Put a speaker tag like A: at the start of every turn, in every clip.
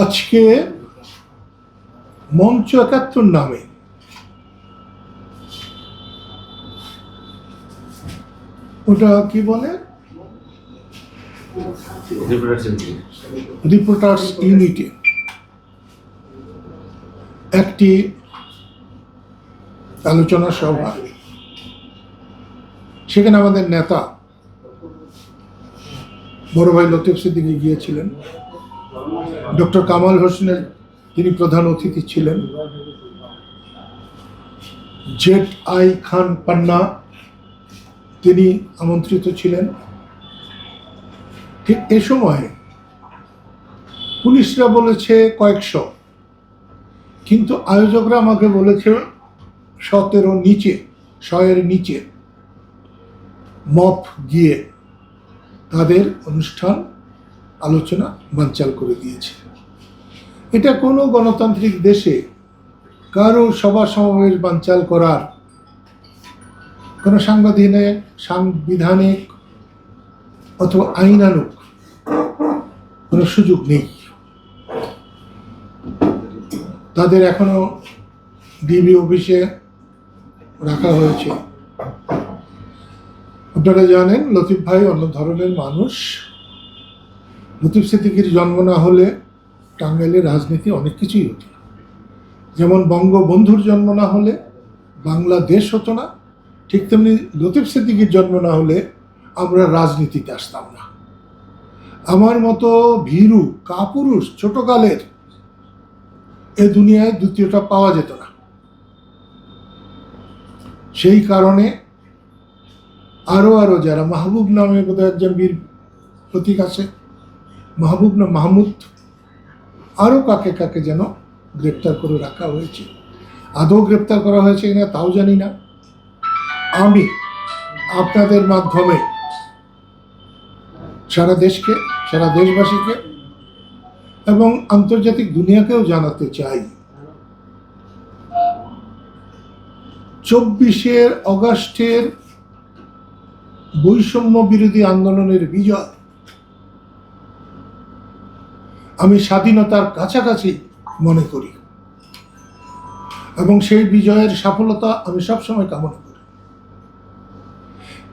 A: আজকে মঞ্চ একাত্তর নামে। ওটা কি বলে? রিপোর্টার্স ইউনিটি একটি আলোচনা সভা। সেখানে আমাদের নেতা বড় ভাই লতিফ সিদ্দিকি গিয়েছিলেন। ডক্টর কামাল হোসেনের তিনি প্রধান অতিথি ছিলেন। জেট আই খান পান্না তিনি আমন্ত্রিত ছিলেন। ঠিক এ সময় পুলিশরা বলেছে কয়েকশো। কিন্তু আয়োজকরা আমাকে বলেছে সতেরো নিচে, শয়ের নিচে। মপ গিয়ে অনুষ্ঠান, আলোচনা বানচাল করে দিয়েছে। এটা কোনো গণতান্ত্রিক দেশে কারও সভা সমাবেশ বানচাল করার কোনো সাংবিধানিক সাংবিধানিক অথবা আইনানুক কোনো সুযোগ নেই। তাদের এখনও ডিবি অফিসে রাখা হয়েছে। আপনারা জানেন, লতিফ ভাই অন্য ধরনের মানুষ। লতিফ সিদ্দিকির জন্ম না হলে টাঙ্গাইলের রাজনীতি অনেক কিছুই হতো। যেমন বঙ্গবন্ধুর জন্ম না হলে বাংলাদেশ হতো না, ঠিক তেমনি লতিফ সিদ্দিকির জন্ম না হলে আমরা রাজনীতিতে আসতাম না। আমার মতো ভীরু, কাপুরুষ, ছোটকালের এ দুনিয়ায় দ্বিতীয়টা পাওয়া যেত না। সেই কারণে আরও আরও যারা মাহবুব নামে বোধহয় একজন বীর প্রতীক আছে, মাহবুব না, মাহমুদ আরও কাকে কাকে যেন গ্রেপ্তার করে রাখা হয়েছে। আদৌ গ্রেপ্তার করা হয়েছে কিনা তাও জানি না। আমি আপনাদের মাধ্যমে সারা দেশকে, সারা দেশবাসীকে এবং আন্তর্জাতিক দুনিয়াকেও জানাতে চাই। চব্বিশের অগাস্টের বৈষম্য বিরোধী আন্দোলনের বিজয়। আমি স্বাধীনতার কাছাকাছি মনে করি। এবং সেই বিজয়ের সফলতা আমি সবসময় কামনা করি।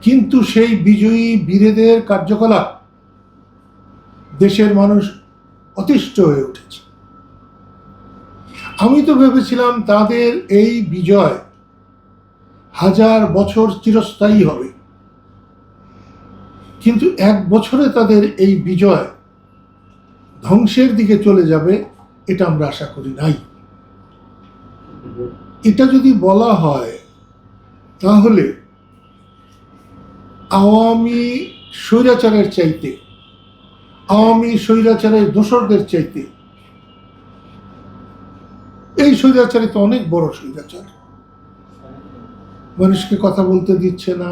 A: কিন্তু সেই বিজয়ী বীরেদের কার্যকলাপ দেশের মানুষ অতিষ্ঠ হয়ে উঠেছে। আমি তো ভেবেছিলাম তাদের এই বিজয় হাজার বছর চিরস্থায়ী হবে। কিন্তু এক বছরে তাদের এই বিজয় ধ্বংসের দিকে চলে যাবে, এটা আমরা আশা করি নাই। এটা যদি বলা হয়, তাহলে আওয়ামী স্বৈরাচারের চাইতে, আওয়ামী স্বৈরাচারের দোসরদের চাইতে, এই স্বৈরাচারে তো অনেক বড় স্বৈরাচার। মানুষকে কথা বলতে দিচ্ছে না।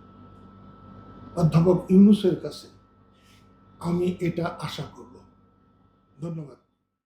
A: অধ্যাপক ইউনুসের কাছে আমি এটা আশা করব। ধন্যবাদ।